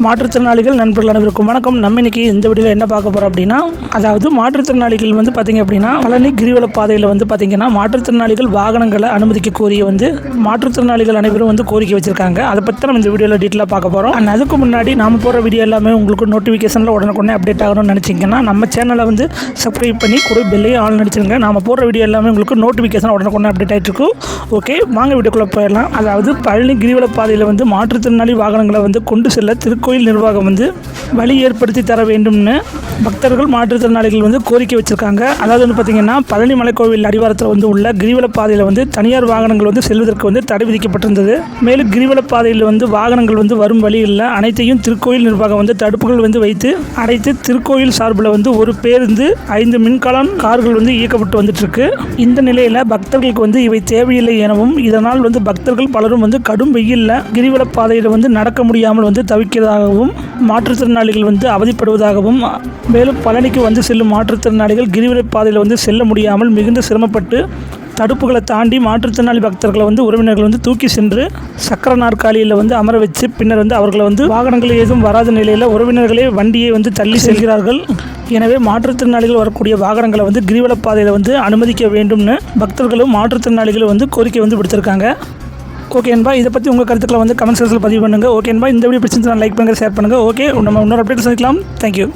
மாற்றுத்திறனாளிகள் நண்பர்கள் அனைவருக்கும் வணக்கம். நம்ம இன்னைக்கு இந்த வீடியோவில் என்ன பார்க்க போகிறோம் அப்படின்னா அதாவது மாற்றுத்திறனாளிகள் வந்து பார்த்திங்க அப்படின்னா பழனி கிரிவல பாதையில் வந்து பார்த்திங்கன்னா மாற்றுத்திறனாளிகள் வாகனங்களை அனுமதிக்க கோரிய வந்து மாற்றுத்திறனாளிகள் அனைவரும் வந்து கோரிக்கை வச்சுருக்காங்க. அதை பற்றி நம்ம இந்த வீடியோவில் டீட்டெயிலாக பார்க்க போகிறோம் அண்ட் அதுக்கு முன்னாடி நாம் போகிற வீடியோ எல்லாமே உங்களுக்கு நோட்டிஃபிகேஷனில் உடனுக்குடனே அப்டேட் ஆகணும்னு நினச்சிங்கன்னா நம்ம சேனலை வந்து சப்ஸ்கிரைப் பண்ணி கூட பெல்லையும் ஆள் நினச்சிருங்க நாம போடுற வீடியோ எல்லாமே உங்களுக்கு நோட்டிஃபிகேஷன் உடனுக்குடனே அப்டேட் ஆகிட்டு இருக்கும். ஓகே வாங்க வீடியோக்குள்ளே போயிடலாம். அதாவது பழனி கிரிவல பாதையில் வந்து மாற்றுத்திறனாளி வாகனங்களை வந்து கொண்டு செல்ல திரு கோயில் நிர்வாகம் வந்து வழி ஏற்படுத்தி தர வேண்டும்னு பக்தர்கள் மாற்றுத்திறனாளிகள் வந்து கோரிக்கை வச்சுருக்காங்க. அதாவது வந்து பார்த்திங்கன்னா பழனி மலைக்கோவில் அடிவாரத்தில் வந்து உள்ள கிரிவல பாதையில் வந்து தனியார் வாகனங்கள் வந்து செல்வதற்கு வந்து தடை விதிக்கப்பட்டிருந்தது. மேலும் கிரிவல பாதையில் வந்து வாகனங்கள் வந்து வரும் வழியில் அனைத்தையும் திருக்கோயில் நிர்வாகம் வந்து தடுப்புகள் வந்து வைத்து அடைத்து திருக்கோயில் சார்பில் வந்து ஒரு பேருந்து ஐந்து மின்கலம் கார்கள் வந்து இயக்கப்பட்டு வந்துட்டு இருக்கு இந்த நிலையில் பக்தர்களுக்கு வந்து இவை தேவையில்லை எனவும் இதனால் வந்து பக்தர்கள் பலரும் வந்து கடும் வெயிலில் கிரிவல பாதையில் வந்து நடக்க முடியாமல் வந்து தவிக்கிறதா வருவதாகவும் மாற்றுத்திறனாளிகள் வந்து அவதிப்படுவதாகவும் மேலும் பழனிக்கு வந்து செல்லும் மாற்றுத்திறனாளிகள் கிரிவலை பாதையில் வந்து செல்ல முடியாமல் மிகுந்த சிரமப்பட்டு தடுப்புகளை தாண்டி மாற்றுத்திறனாளி பக்தர்களை வந்து உறவினர்கள் வந்து தூக்கி சென்று சக்கர நாற்காலியில் வந்து அமர வச்சு பின்னர் வந்து அவர்களை வந்து வாகனங்கள் ஏதும் வராத நிலையில் உறவினர்களே வண்டியை வந்து தள்ளி செல்கிறார்கள். எனவே மாற்றுத்திறனாளிகள் வரக்கூடிய வாகனங்களை வந்து கிரிவல பாதையில் வந்து அனுமதிக்க வேண்டும்னு பக்தர்களும் மாற்றுத்திறனாளிகளும் வந்து கோரிக்கை வந்து விடுத்திருக்காங்க. ஓகே என்பா இதை பற்றி உங்கள் கருத்துக்களை வந்து கமெண்ட் செக்ஷனில் பதிவு பண்ணுங்கள் ஓகே என்பா இந்த வீடியோ பிடிச்சிருந்தா லைக் பண்ணுங்கள் ஷேர் பண்ணுங்கள் ஓகே நம்ம இன்னொரு அப்டேட் சந்திக்கலாம். தேங்க்யூ